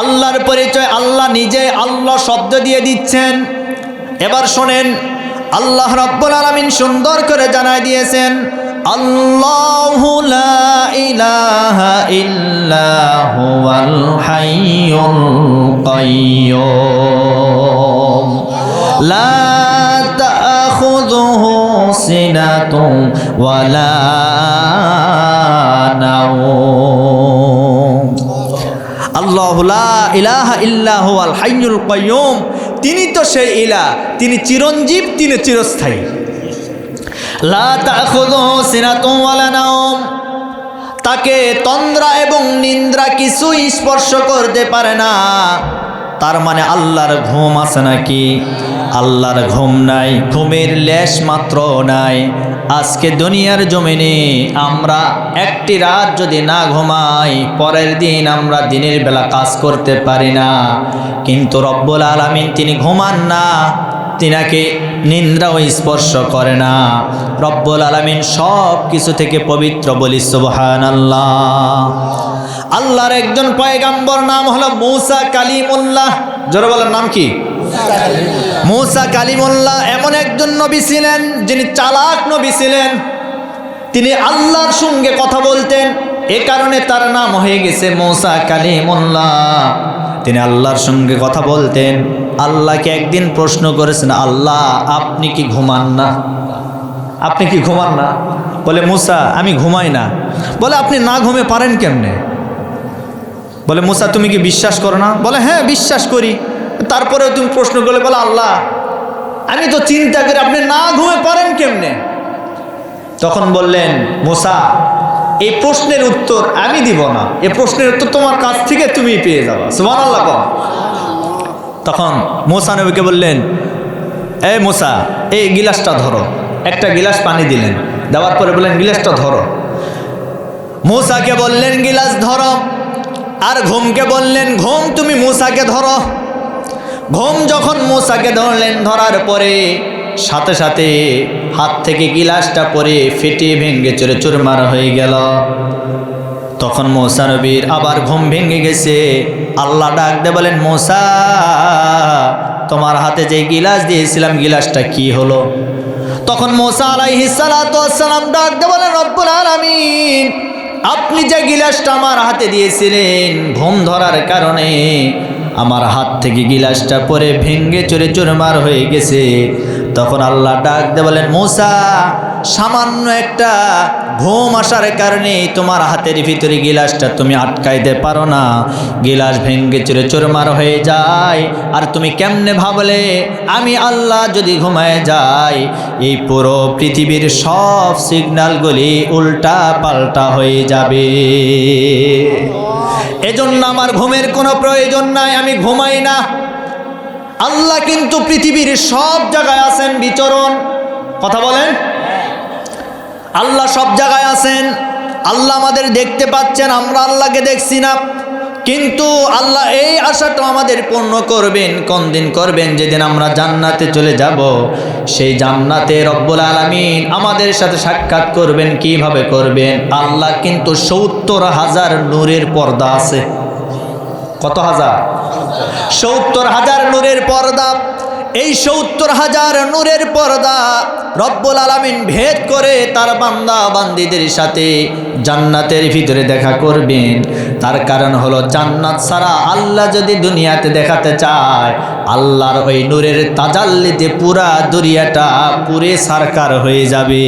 আল্লাহর পরিচয় আল্লাহ নিজে আল্লাহ শব্দ দিয়ে দিচ্ছেন। এবার শোনেন, আল্লাহ রব্বুল আলমিন সুন্দর করে জানায় দিয়েছেন, আল্লাহু লা ইলাহা কাইয়ুম তিনি তো সেই ইলা তিনি চিরঞ্জীব, তিনি চিরস্থায়ী। তাকে তন্দ্রা এবং নিন্দ্রা কিছুই স্পর্শ করতে পারে না। তার মানে আল্লাহর ঘুম আছে নাকি? আল্লাহর ঘুম নাই, ঘুমের লেশ মাত্র নাই। আজকে দুনিয়ার জমিনে আমরা একটি রাত যদি না ঘুমাই, পরের দিন আমরা দিনের বেলা কাজ করতে পারি না। কিন্তু রব্বুল আলমিন তিনি ঘুমান না, তিনাকে নিন্দ্রাও স্পর্শ করে না। রব্বুল আলমিন সব কিছু থেকে পবিত্র বলি সুবহান আল্লাহ আল্লাহর একজন পয়গাম্বর নাম হলো মৌসা কালিমুল্লাহ। জোরে বলার নাম কি? মৌসা কালিমুল্লাহ এমন একজন নবী ছিলেন, যিনি চালাক নবী ছিলেন। তিনি আল্লাহর সঙ্গে কথা বলতেন। এ কারণে তার নাম হয়ে গেছে মৌসা কালিমুল্লাহ। তিনি আল্লাহর সঙ্গে কথা বলতেন। আল্লাহকে একদিন প্রশ্ন করেছেন, আল্লাহ, আপনি কি ঘুমান না? আপনি কি ঘুমান না? বলে, মুসা, আমি ঘুমাই না। বলে, আপনি না ঘুমে পারেন কেমনে? বলে, মুসা, তুমি কি বিশ্বাস করো না? বলে হ্যাঁ বিশ্বাস করি। তারপরেও তুমি প্রশ্ন করলে বলে, আল্লাহ, আমি তো চিন্তা করি আপনি না ঘুমে পারেন কেমনে? তখন বললেন, মুসা, এই প্রশ্নের উত্তর আমি দিব না। এ প্রশ্নের উত্তর তোমার কাছ থেকে তুমি পেয়ে যাবা। সুমান আল্লাহ কম তখন মোসা নবীকে বললেন, এ মোসা, এই গিলাসটা ধরো। একটা গিলাস পানি দিলেন। দেওয়ার পরে বললেন, গিলাসটা ধরো। মোসাকে বললেন, গিলাস ধরো। আর ঘুমকে বললেন, ঘুম, তুমি মোসাকে ধরো। ঘুম যখন মোসাকে ধরলেন ধরার পরে, সাথে সাথে হাত থেকে গিলাসটা পরে ফেটে ভেঙে চড়ে চুরমার হয়ে গেল। তখন মৌসা নবীর আবার ঘুম ভেঙে গেছে। আল্লাহ ডাক দে বলেন, মৌসা, তোমার হাতে যে গিলাস দিয়েছিলাম, গিলাসটা কি হলো? তখন মৌসা আলাইহিসালাম ডাক দে বলেন, রব্বুল আলামিন, আপনি যে গিলাসটা আমার হাতে দিয়েছিলেন, ঘুম ধরার কারণে আমার হাত থেকে গিলাসটা পরে ভেঙ্গে চড়ে চোরমার হয়ে গেছে। তখন আল্লাহ ডাক দে বলেন, মৌসা, সামান্য একটা ঘুম আসার কারণে তোমার হাতের ভিতরে গিলাসটা তুমি আটকাইতে পারো না। গিলাস ভেঙ্গে চুরে চোরমার হয়ে যায়। আর তুমি কেমনে ভাবলে, আমি আল্লাহ যদি ঘুমায় যাই, এই পুরো পৃথিবীর সব সিগন্যালগুলি উল্টা পাল্টা হয়ে যাবে। এজন্য আমার ঘুমের কোনো প্রয়োজন নাই, আমি ঘুমাই না। আল্লাহ কিন্তু পৃথিবীর সব জায়গায় আছেন বিচরণ। কথা বলেন? আল্লাহ সব জায়গায় আছেন। আল্লাহ আমাদের দেখতে পাচ্ছেন, আমরা আল্লাহকে দেখছি না। কিন্তু আল্লাহ এই আশাটা আমাদের পূর্ণ করবেন। কোন দিন করবেন? যেদিন আমরা জান্নাতে চলে যাব, সেই জান্নাতে রব্বুল আলমিন আমাদের সাথে সাক্ষাৎ করবেন। কীভাবে করবেন? আল্লাহ কিন্তু সত্তর হাজার নূরের পর্দা আছে। কত হাজার? সত্তর হাজার নূরের পর্দা। এই সত্তর হাজার নূরের পর্দা রব্বুল আলমিন ভেদ করে তার বান্দা বান্দিদের সাথে জান্নাতের ভিতরে দেখা করবেন। তার কারণ হলো জান্নাত ছাড়া আল্লাহ যদি দুনিয়াতে দেখাতে চায়, আল্লাহর ওই নূরের তাজাল্লিতে পুরা দুনিয়াটা পুরে সারকার হয়ে যাবে।